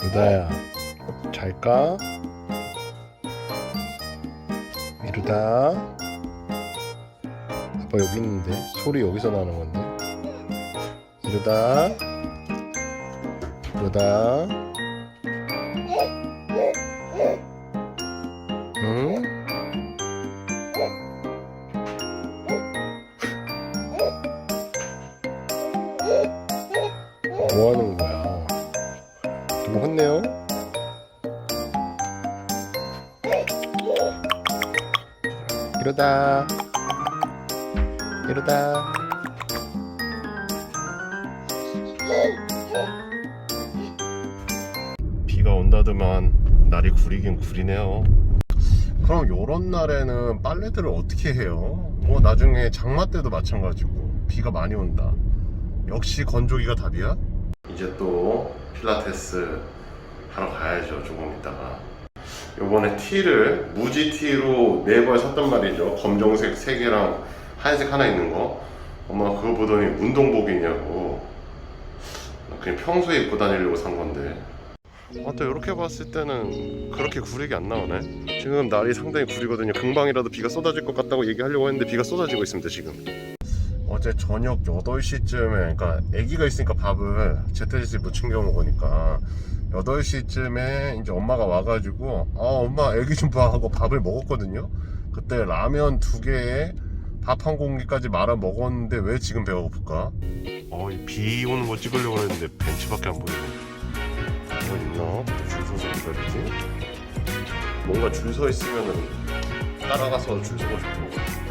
루다야 잘까? 이루다. 아빠 여기 있는데 소리 여기서 나는 건데. 이루다. 이루다 뭐 하는 거야? 누구 혼내요? 이러다 이러다 비가 온다더만 날이 구리긴 구리네요 그럼 요런 날에는 빨래들을 어떻게 해요? 뭐 나중에 장마 때도 마찬가지고 비가 많이 온다 역시 건조기가 답이야? 이제 또 필라테스 하러 가야죠. 조금 있다가. 요번에 티를 무지 티로 네벌 샀단 말이죠. 검정색 3개랑 하얀색 하나 있는 거. 엄마 그거 보더니 운동복이냐고. 그냥 평소에 입고 다니려고 산 건데. 아, 또 이렇게 봤을 때는 그렇게 구리게 안 나오네. 지금 날이 상당히 구리거든요. 금방이라도 비가 쏟아질 것 같다고 얘기하려고 했는데 비가 쏟아지고 있습니다 지금 어제 저녁 8시쯤에 그러니까 아기가 있으니까 밥을 제때제때 못 챙겨 먹으니까 8시쯤에 이제 엄마가 와가지고 아 엄마 아기 좀 봐 하고 밥을 먹었거든요 그때 라면 두 개에 밥 한 공기까지 말아 먹었는데 왜 지금 배가 고플까? 어비 오는 거 찍으려고 했는데 벤치밖에 안 보이네 뭐 있나? 줄 서서 기다리지? 뭔가 줄 서 있으면은 따라가서 줄 서고 싶은 거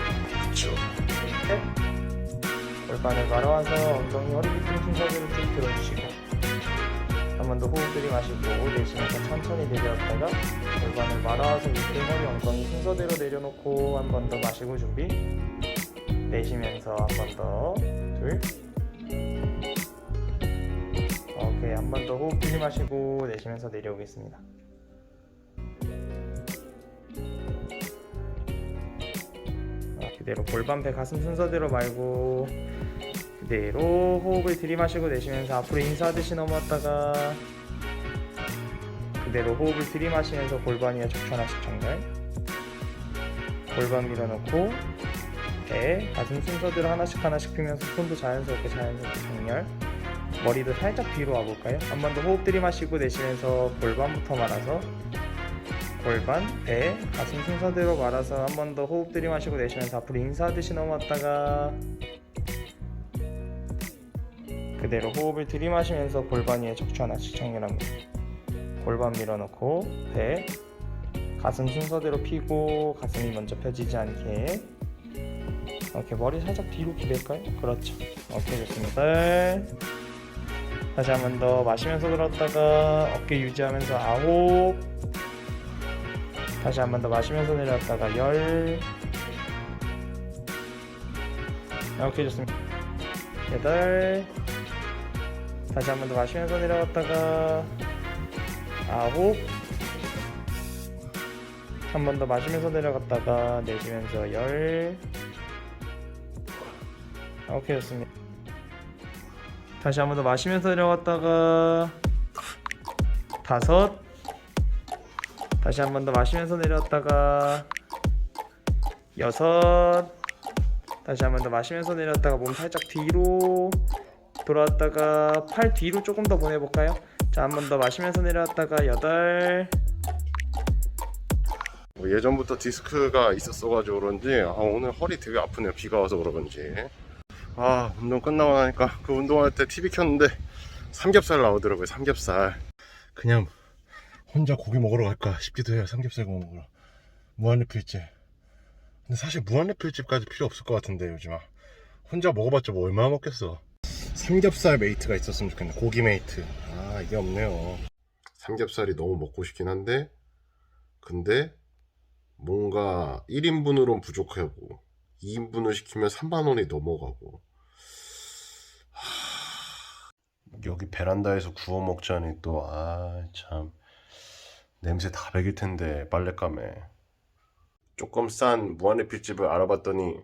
골반을 말아와서 엉덩이 허리 뒤꿈 순서대로 쭉 들어주시고 한 번 더 호흡 들이마시고 내쉬면서 천천히 내려왔다가 골반을 말아와서 밑에 허리 엉덩이 순서대로 내려놓고 한 번 더 마시고 준비. 내쉬면서 한 번 더. 둘. 오케이 한 번 더 호흡 들이마시고 내쉬면서 내려오겠습니다. 아, 그대로 골반 배 가슴 순서대로 말고 그대로 호흡을 들이마시고 내쉬면서 앞으로 인사하듯이 넘어왔다가 그대로 호흡을 들이마시면서 골반 위에 척추 하나씩 정렬 골반 밀어넣고 배 가슴 순서대로 하나씩 하나씩 펴면서 손도 자연스럽게 자연스럽게 정렬 머리도 살짝 뒤로 와볼까요? 한 번 더 호흡 들이마시고 내쉬면서 골반부터 말아서 골반, 배, 가슴 순서대로 말아서 한 번 더 호흡 들이마시고 내쉬면서 앞으로 인사하듯이 넘어왔다가 그대로 호흡을 들이마시면서 골반 위에 척추 하나씩 정렬합니다. 골반 밀어넣고 배, 가슴 순서대로 피고 가슴이 먼저 펴지지 않게 이렇게 머리 살짝 뒤로 기댈까요? 그렇죠. 오케이 좋습니다. 다시 한 번 더 마시면서 들었다가 어깨 유지하면서 아홉 다시 한 번 더 마시면서 내려왔다가 열 오케이 좋습니다 여덟 다시 한 번 더 마시면서 내려왔다가 아홉. 한 번 더 마시면서 내려갔다가 내쉬면서 열. 오케이 좋습니다. 다시 한 번 더 마시면서 내려갔다가 다섯. 다시 한 번 더 마시면서 내려왔다가 여섯. 다시 한 번 더 마시면서 내려왔다가 몸 살짝 뒤로 돌아왔다가 팔 뒤로 조금 더 보내볼까요? 자 한 번 더 마시면서 내려왔다가 여덟. 뭐 예전부터 디스크가 있었어가지고 그런지 아, 오늘 허리 되게 아프네요. 비가 와서 그런지. 아 운동 끝나고 나니까 그 운동할 때 TV 켰는데 삼겹살 나오더라고요 삼겹살. 그냥 혼자 고기 먹으러 갈까 싶기도 해요 삼겹살 구워 먹으러. 무한리필집. 근데 사실 무한리필집까지 필요 없을 것 같은데 요즘 아. 혼자 먹어봤자 뭐 얼마나 먹겠어 삼겹살 메이트가 있었으면 좋겠네. 고기 메이트. 아 이게 없네요. 삼겹살이 너무 먹고 싶긴 한데 근데 뭔가 1인분으로는 부족하고 2인분을 시키면 3만원이 넘어가고. 하... 여기 베란다에서 구워 먹자니 또 아 참. 냄새 다 배길 텐데 빨랫감에. 조금 싼 무한리필집을 알아봤더니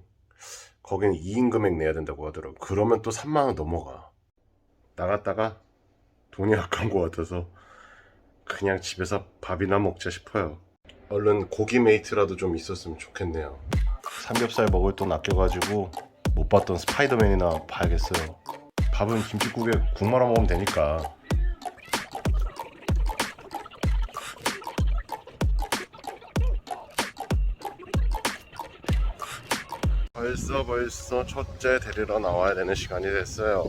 거기는 2인 금액 내야 된다고 하더라고. 그러면 또 3만 원 넘어가. 나갔다가 돈이 아까운 것 같아서 그냥 집에서 밥이나 먹자 싶어요. 얼른 고기 메이트라도 좀 있었으면 좋겠네요. 삼겹살 먹을 돈 아껴가지고 못 봤던 스파이더맨이나 봐야겠어요. 밥은 김치국에 국 말아 먹으면 되니까. 벌써 벌써 첫째 데리러 나와야 되는 시간이 됐어요.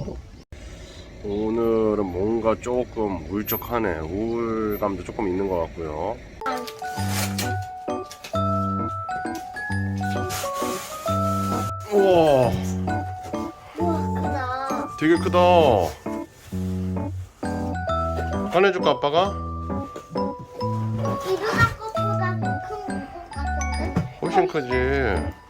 오늘은 뭔가 조금 울적하네. 우울감도 조금 있는 것 같고요. 우와, 우와 크다 되게 크다. 꺼내줄까 아빠가? 이누나 것보다 큰것 같은데? 훨씬 크지.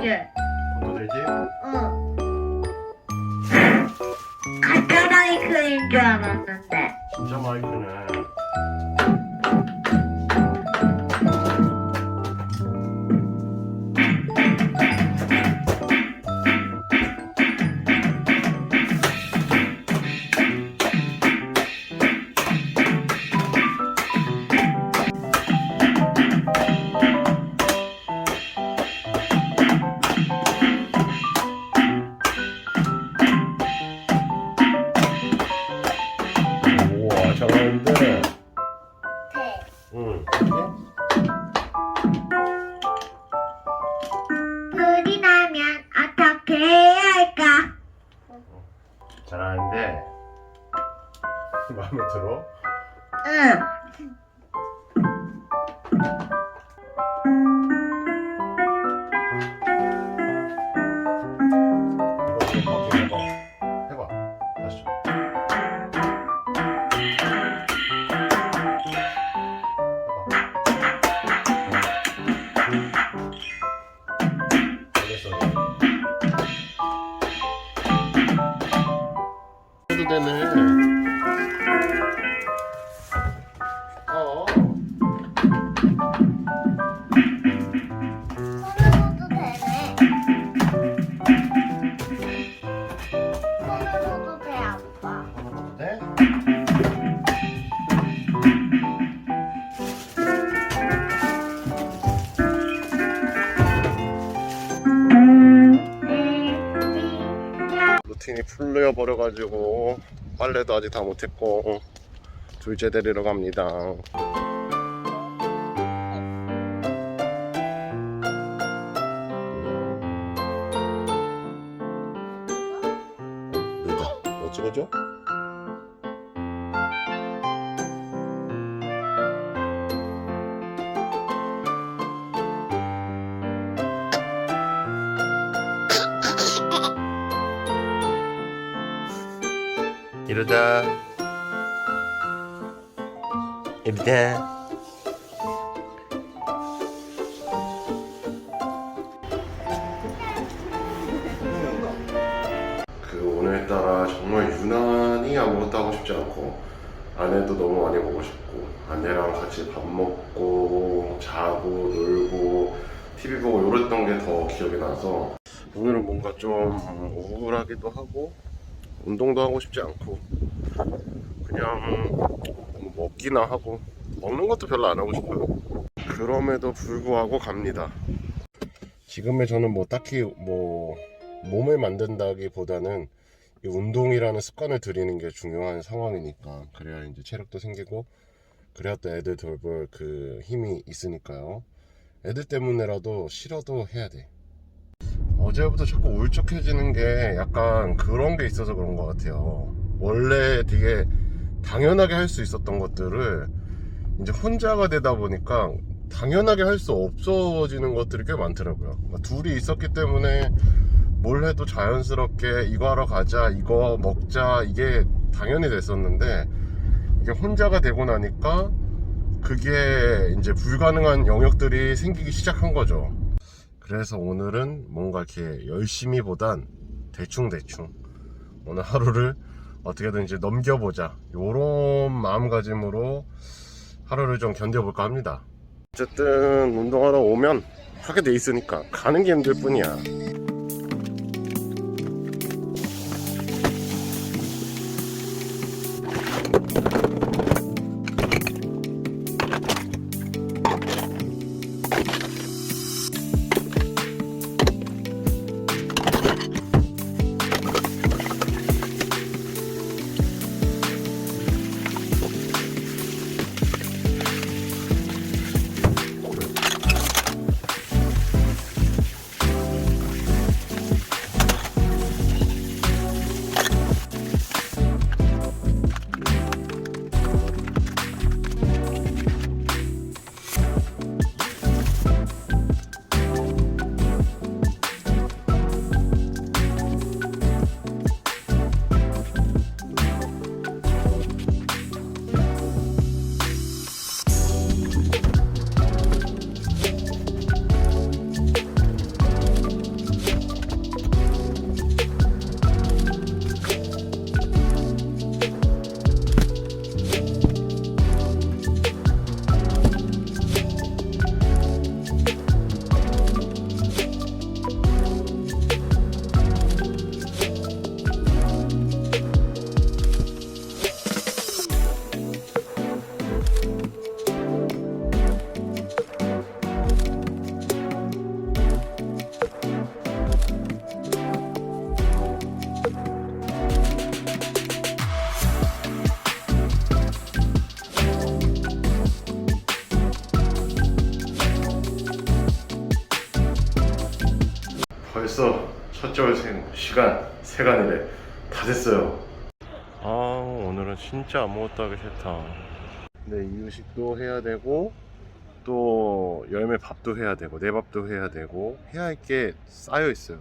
돼 잘하는데. 마음에 들어? 응. 해도 풀려 버려가지고 빨래도 아직 다 못했고 둘째 데리러 갑니다. 늦어. 뭐 찍어줘? 이러자 이러자 그 오늘따라 정말 유난히 아무것도 하고 싶지 않고 아내도 너무 많이 보고 싶고 아내랑 같이 밥 먹고 자고 놀고 TV 보고 이랬던 게 더 기억이 나서 오늘은 뭔가 좀 우울하기도 하고 운동도 하고 싶지 않고 그냥 뭐 먹기나 하고 먹는 것도 별로 안 하고 싶어요. 그럼에도 불구하고 갑니다. 지금의 저는 뭐 딱히 뭐 몸을 만든다기보다는 이 운동이라는 습관을 들이는 게 중요한 상황이니까 그래야 이제 체력도 생기고 그래야 또 애들 돌볼 그 힘이 있으니까요. 애들 때문에라도 싫어도 해야 돼 어제부터 자꾸 울적해지는 게 약간 그런 게 있어서 그런 것 같아요. 원래 되게 당연하게 할 수 있었던 것들을 이제 혼자가 되다 보니까 당연하게 할 수 없어지는 것들이 꽤 많더라고요. 둘이 있었기 때문에 뭘 해도 자연스럽게 이거 하러 가자 이거 먹자 이게 당연히 됐었는데 이게 혼자가 되고 나니까 그게 이제 불가능한 영역들이 생기기 시작한 거죠 그래서 오늘은 뭔가 이렇게 열심히 보단 대충대충 오늘 하루를 어떻게든 이제 넘겨보자. 요런 마음가짐으로 하루를 좀 견뎌볼까 합니다. 어쨌든 운동하러 오면 하게 돼 있으니까 가는 게 힘들 뿐이야 시간 3간이래. 다 됐어요. 아 오늘은 진짜 아무것도 하기 싫다. 네 이유식도 해야 되고 또 열매 밥도 해야 되고 내 밥도 해야 되고 해야 할 게 쌓여 있어요.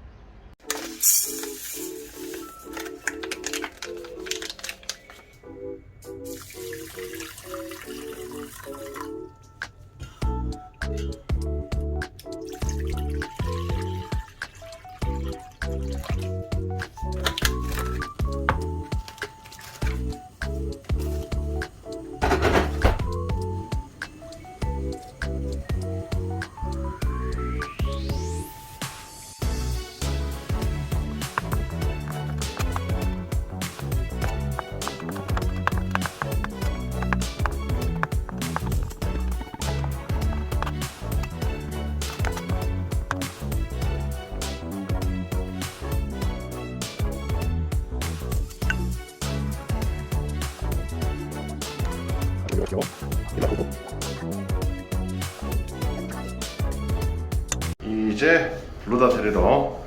이제 블루다 데리러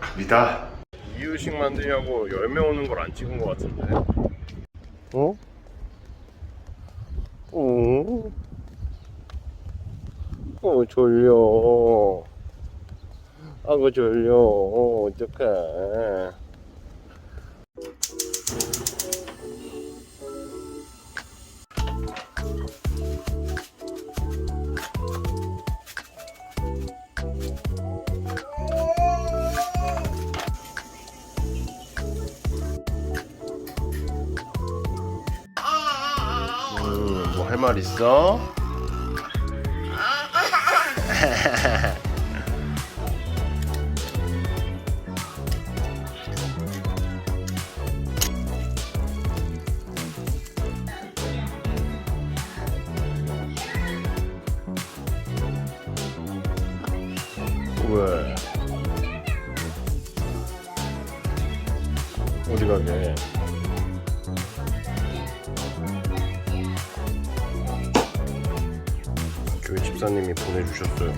갑니다. 이유식 만들려고 열매 오는 걸 안 찍은 것 같은데. 어? 어? 어 졸려. 아고 졸려. 어떡해. 말 있어? 왜? 어디 가게? 집사님이 보내주셨어요.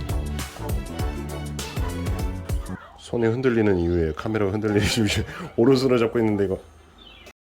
손이 흔들리는 이유에 카메라가 흔들리는 이유에 오른손을 잡고 있는데 이거